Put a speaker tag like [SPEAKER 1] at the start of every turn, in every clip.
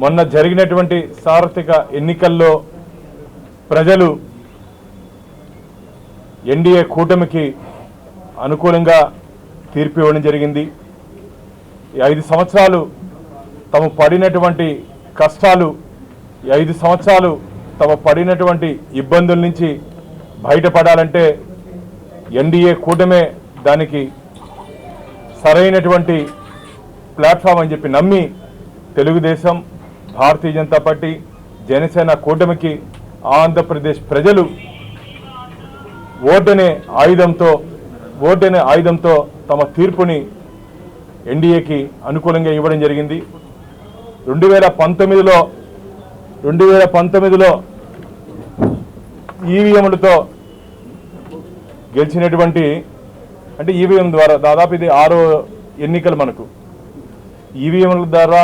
[SPEAKER 1] మొన్న జరిగినటువంటి సార్వత్రిక ఎన్నికల్లో ప్రజలు ఎన్డీఏ కూటమికి అనుకూలంగా తీర్పు ఇవ్వడం జరిగింది. ఈ ఐదు సంవత్సరాలు తమ పడినటువంటి కష్టాలు ఈ ఐదు సంవత్సరాలు తమ పడినటువంటి ఇబ్బందుల నుంచి బయటపడాలంటే ఎన్డీఏ కూటమే దానికి సరైనటువంటి ప్లాట్ఫామ్ అని చెప్పి నమ్మి తెలుగుదేశం భారతీయ జనతా పార్టీ జనసేన కూటమికి ఆంధ్రప్రదేశ్ ప్రజలు ఓటనే ఆయుధంతో ఓటనే ఆయుధంతో తమ తీర్పుని ఎన్డీఏకి అనుకూలంగా ఇవ్వడం జరిగింది. రెండు వేల పంతొమ్మిదిలో రెండు వేల పంతొమ్మిదిలో ఈవీఎంలతో గెలిచినటువంటి అంటే ఈవీఎం ద్వారా దాదాపు ఇది ఆరో ఎన్నికలు మనకు. ఈవీఎంల ద్వారా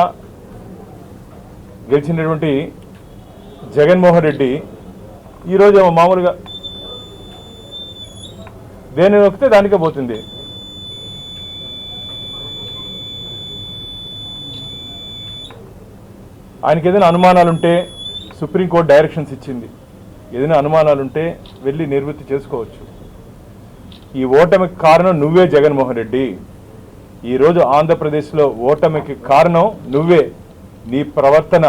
[SPEAKER 1] గెలిచినటువంటి జగన్మోహన్ రెడ్డి ఈరోజు మామూలుగా దేని నొక్కితే దానికే పోతుంది. ఆయనకి ఏదైనా అనుమానాలుంటే సుప్రీంకోర్టు డైరెక్షన్స్ ఇచ్చింది. ఏదైనా అనుమానాలుంటే వెళ్ళి నివృత్తి చేసుకోవచ్చు. ఈ ఓటమికి కారణం నువ్వే జగన్మోహన్ రెడ్డి. ఈరోజు ఆంధ్రప్రదేశ్లో ఓటమికి కారణం నువ్వే. నీ ప్రవర్తన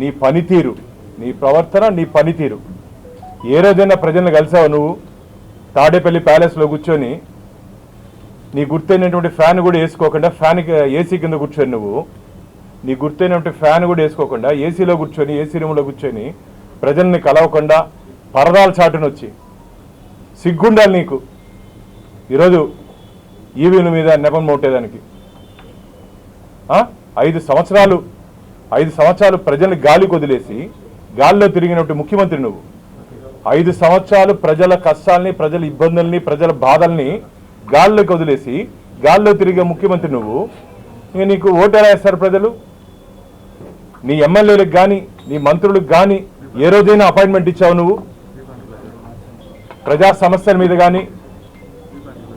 [SPEAKER 1] నీ పనితీరు నీ ప్రవర్తన నీ పనితీరు. ఏ రోజైనా ప్రజలను కలిసావు నువ్వు? తాడేపల్లి ప్యాలెస్లో కూర్చొని నీ గుర్తైనటువంటి ఫ్యాన్ కూడా వేసుకోకుండా ఫ్యాన్ ఏసీ కింద కూర్చొని నువ్వు. నీ గుర్తైనటువంటి ఫ్యాన్ కూడా వేసుకోకుండా ఏసీలో కూర్చొని ఏసీ రూమ్లో కూర్చొని ప్రజల్ని కలవకుండా పరదాల చాటున వచ్చి సిగ్గుండాలి నీకు. ఈరోజు ఈవీల మీద నెపం మోటేదానికి ఐదు సంవత్సరాలు ఐదు సంవత్సరాలు ప్రజల్ని గాలికి వదిలేసి గాల్లో తిరిగినట్టు ముఖ్యమంత్రి నువ్వు. ఐదు సంవత్సరాలు ప్రజల కష్టాల్ని ప్రజల ఇబ్బందుల్ని ప్రజల బాధల్ని గాల్లోకి వదిలేసి గాల్లో తిరిగే ముఖ్యమంత్రి నువ్వు. నీకు ఓటేలా వేస్తారు ప్రజలు? నీ ఎమ్మెల్యేలకు కానీ నీ మంత్రులకు కానీ ఏ రోజైనా అపాయింట్మెంట్ ఇచ్చావు నువ్వు? ప్రజా సమస్యల మీద కానీ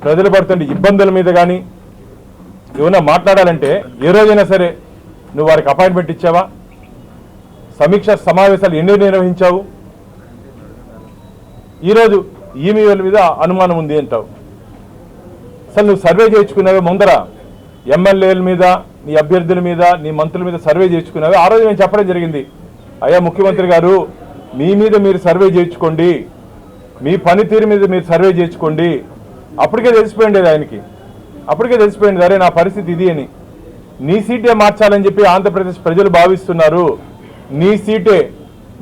[SPEAKER 1] ప్రజలు పడుతున్న ఇబ్బందుల మీద కానీ ఏమైనా మాట్లాడాలంటే ఏ రోజైనా సరే నువ్వు వారికి అపాయింట్మెంట్ ఇచ్చావా? సమీక్ష సమావేశాలు ఎన్ని నిర్వహించావు? ఈరోజు ఈమెయిల్ మీద అనుమానం ఉంది అంటావు. అసలు నువ్వు సర్వే చేయించుకున్నావే ముందర? ఎమ్మెల్యేల మీద నీ అభ్యర్థుల మీద నీ మంత్రుల మీద సర్వే చేయించుకున్నావే? ఆ రోజు నేను చెప్పడం జరిగింది. అయ్యా ముఖ్యమంత్రి గారు మీ మీద మీరు సర్వే చేయించుకోండి. మీ పనితీరు మీద మీరు సర్వే చేయించుకోండి. అప్పటికే తెలిసిపోయిండేది ఆయనకి. అప్పటికే తెలిసిపోయింది అరే నా పరిస్థితి ఇది అని. నీ సీటే మార్చాలని చెప్పి ఆంధ్రప్రదేశ్ ప్రజలు భావిస్తున్నారు. నీ సీటే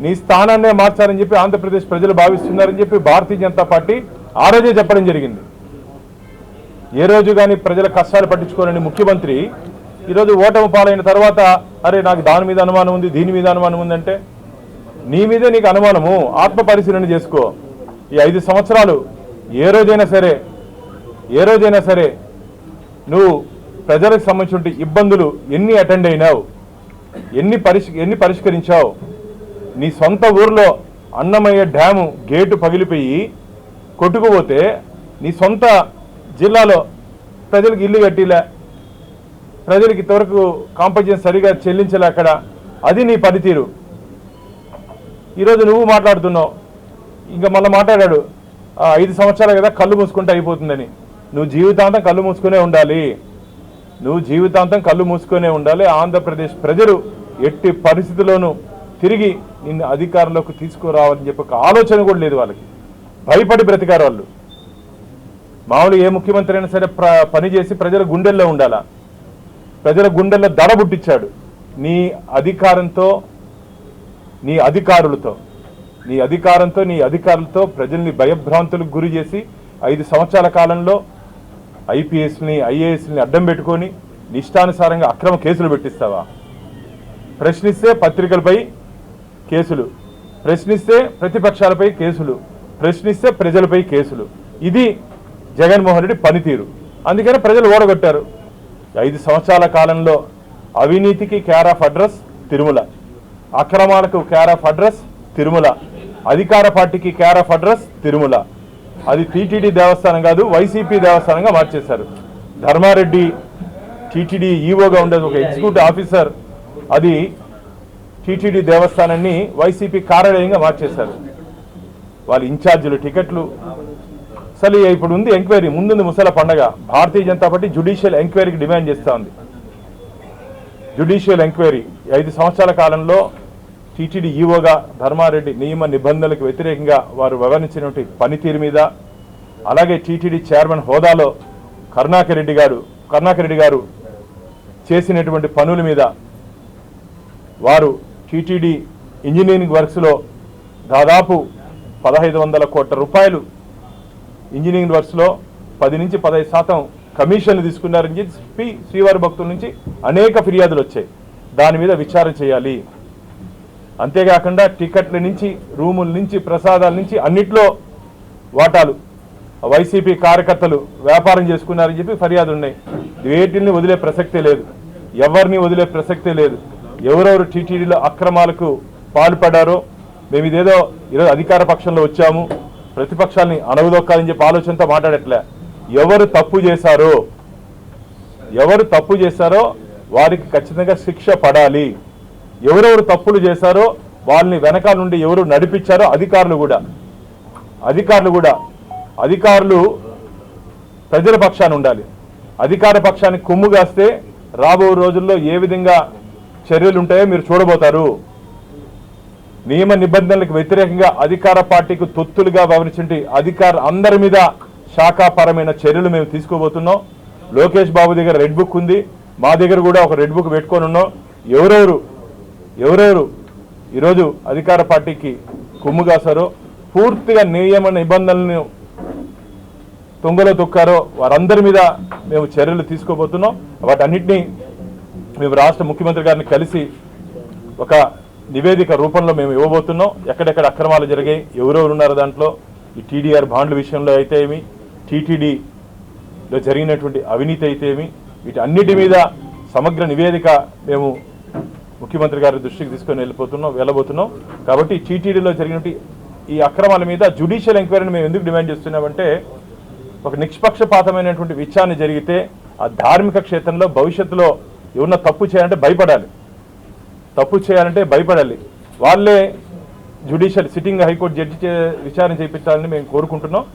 [SPEAKER 1] నీ స్థానాన్నే మార్చాలని చెప్పి ఆంధ్రప్రదేశ్ ప్రజలు భావిస్తున్నారని చెప్పి భారతీయ జనతా పార్టీ ఆ రోజే చెప్పడం జరిగింది. ఏ రోజు కానీ ప్రజల కష్టాలు పట్టించుకోలేని ముఖ్యమంత్రి ఈరోజు ఓటమి పాలైన తర్వాత అరే నాకు దాని మీద అనుమానం ఉంది దీని మీద అనుమానం ఉందంటే నీ మీదే నీకు అనుమానము ఆత్మ పరిశీలన చేసుకో. ఈ ఐదు సంవత్సరాలు ఏ రోజైనా సరే ఏ రోజైనా సరే నువ్వు ప్రజలకు సంబంధించిన ఇబ్బందులు ఎన్ని అటెండ్ అయినావు? ఎన్ని పరిష్ ఎన్ని పరిష్కరించావు? నీ సొంత ఊర్లో అన్నమయ్య డ్యాము గేటు పగిలిపోయి కొట్టుకుపోతే నీ సొంత జిల్లాలో ప్రజలకు ఇల్లు కట్టిలే ప్రజలకు ఇంతవరకు కాంపన్సేషన్ సరిగా చెల్లించలే అక్కడ. అది నీ పనితీరు. ఈరోజు నువ్వు మాట్లాడుతున్నావు. ఇంకా మళ్ళీ మాట్లాడాడు. ఐదు సంవత్సరాలు కదా కళ్ళు మూసుకుంటే అయిపోతుందని. నువ్వు జీవితాంతం కళ్ళు మూసుకునే ఉండాలి. నువ్వు జీవితాంతం కళ్ళు మూసుకొనే ఉండాలి. ఆంధ్రప్రదేశ్ ప్రజలు ఎట్టి పరిస్థితుల్లోనూ తిరిగి నిన్ను అధికారంలోకి తీసుకురావాలని చెప్పి ఒక ఆలోచన కూడా లేదు వాళ్ళకి. భయపడి బ్రతికారు వాళ్ళు. మామూలు ఏ ముఖ్యమంత్రి అయినా సరే ప్ర పని చేసి ప్రజల గుండెల్లో ఉండాలా? ప్రజల గుండెల్లో దడ పుట్టించాడు. నీ అధికారంతో నీ అధికారులతో నీ అధికారంతో నీ అధికారులతో ప్రజల్ని భయభ్రాంతులకు గురి చేసి ఐదు సంవత్సరాల కాలంలో ఐపీఎస్ని ఐఏఎస్ని అడ్డం పెట్టుకొని నిష్టానుసారంగా అక్రమ కేసులు పెట్టిస్తావా? ప్రశ్నిస్తే పత్రికలపై కేసులు. ప్రశ్నిస్తే ప్రతిపక్షాలపై కేసులు. ప్రశ్నిస్తే ప్రజలపై కేసులు. ఇది జగన్మోహన్ రెడ్డి పనితీరు. అందుకని ప్రజలు ఓడగొట్టారు. ఐదు సంవత్సరాల కాలంలో అవినీతికి కేర్ ఆఫ్ అడ్రస్ తిరుమల. అక్రమాలకు కేర్ ఆఫ్ అడ్రస్ తిరుమల. అధికార పార్టీకి కేర్ ఆఫ్ అడ్రస్ తిరుమల. అది టీటీడీ దేవస్థానం కాదు వైసీపీ దేవస్థానంగా మార్చేశారు. ధర్మారెడ్డి టీటీడీ ఈవోగా ఉండేది ఒక ఎగ్జిక్యూటివ్ ఆఫీసర్. అది టీటీడీ దేవస్థానాన్ని వైసీపీ కార్యాలయంగా మార్చేశారు. వాళ్ళ ఇన్ఛార్జీలు టికెట్లు. అసలు ఇప్పుడు ఉంది ఎంక్వైరీ ముందుంది ముసల పండగ. భారతీయ జనతా పార్టీ జుడిషియల్ ఎంక్వైరీకి డిమాండ్ చేస్తూ ఉంది. జుడిషియల్ ఎంక్వైరీ ఐదు సంవత్సరాల కాలంలో టీటీడీ ఈవోగా ధర్మారెడ్డి నియమ నిబంధనలకు వ్యతిరేకంగా వారు వ్యవహరించినటువంటి పనితీరు మీద అలాగే టీటీడీ చైర్మన్ హోదాలో కరుణాకర్ రెడ్డి గారు కరుణాకర్ రెడ్డి గారు చేసినటువంటి పనుల మీద వారు టీటీడీ ఇంజనీరింగ్ వర్క్స్లో దాదాపు పదహైదు వందల కోట్ల రూపాయలు ఇంజనీరింగ్ వర్క్స్లో పది నుంచి పదహైదు శాతం కమిషన్లు తీసుకున్నారని చెప్పి శ్రీవారి భక్తుల నుంచి అనేక ఫిర్యాదులు వచ్చాయి. దాని మీద విచారణ చేయాలి. అంతేకాకుండా టికెట్ల నుంచి రూముల నుంచి ప్రసాదాల నుంచి అన్నిట్లో వాటాలు. వైసీపీ కార్యకర్తలు వ్యాపారం చేసుకున్నారని చెప్పి ఫిర్యాదు ఉన్నాయి. వేటిల్ని వదిలే ప్రసక్తే లేదు. ఎవరిని వదిలే ప్రసక్తే లేదు. ఎవరెవరు టీటీడీలో అక్రమాలకు పాల్పడారో మేము ఇదేదో ఈరోజు అధికార పక్షంలో వచ్చాము ప్రతిపక్షాలని అనవదొక్కాలని చెప్పి ఆలోచనతో మాట్లాడట్లే. ఎవరు తప్పు చేశారో ఎవరు తప్పు చేశారో వారికి ఖచ్చితంగా శిక్ష పడాలి. ఎవరెవరు తప్పులు చేశారో వాళ్ళని వెనకాల నుండి ఎవరు నడిపించారో అధికారులు కూడా. అధికారులు కూడా. అధికారులు ప్రజల పక్షాన్ని ఉండాలి. అధికార పక్షానికి కొమ్ము కాస్తే రాబో రోజుల్లో ఏ విధంగా చర్యలు ఉంటాయో మీరు చూడబోతారు. నియమ నిబంధనలకు వ్యతిరేకంగా అధికార పార్టీకి తొత్తులుగా వ్యవహరించండి అధికార అందరి మీద శాఖాపరమైన చర్యలు మేము తీసుకోబోతున్నాం. లోకేష్ బాబు దగ్గర రెడ్ బుక్ ఉంది. మా దగ్గర కూడా ఒక రెడ్ బుక్ పెట్టుకొని ఉన్నాం. ఎవరెవరు ఎవరెవరు ఈరోజు అధికార పార్టీకి కొమ్ము కాసారో పూర్తిగా నియమ నిబంధనలను తొంగలో తొక్కారో వారందరి మీద మేము చర్యలు తీసుకోబోతున్నాం. వాటన్నిటినీ మేము రాష్ట్ర ముఖ్యమంత్రి గారిని కలిసి ఒక నివేదిక రూపంలో మేము ఇవ్వబోతున్నాం. ఎక్కడెక్కడ అక్రమాలు జరిగాయి ఎవరెవరు ఉన్నారు దాంట్లో ఈ టీడీఆర్ బాండ్ల విషయంలో అయితే ఏమి టీటీడీలో జరిగినటువంటి అవినీతి అయితే ఏమి వీటి అన్నిటి మీద సమగ్ర నివేదిక మేము ముఖ్యమంత్రి గారి దృష్టికి తీసుకొని వెళ్ళిపోతున్నాం వెళ్ళబోతున్నాం. కాబట్టి టీటీడీలో జరిగినటువంటి ఈ అక్రమాల మీద జుడిషియల్ ఎంక్వైరీని మేము ఎందుకు డిమాండ్ చేస్తున్నామంటే ఒక నిష్పక్షపాతమైనటువంటి విచారణ జరిగితే ఆ ధార్మిక క్షేత్రంలో భవిష్యత్తులో ఏమన్నా తప్పు చేయాలంటే భయపడాలి. తప్పు చేయాలంటే భయపడాలి. వాళ్ళే జుడిషియల్ సిట్టింగ్ హైకోర్టు జడ్జి విచారణ చేయించాలని మేము కోరుకుంటున్నాం.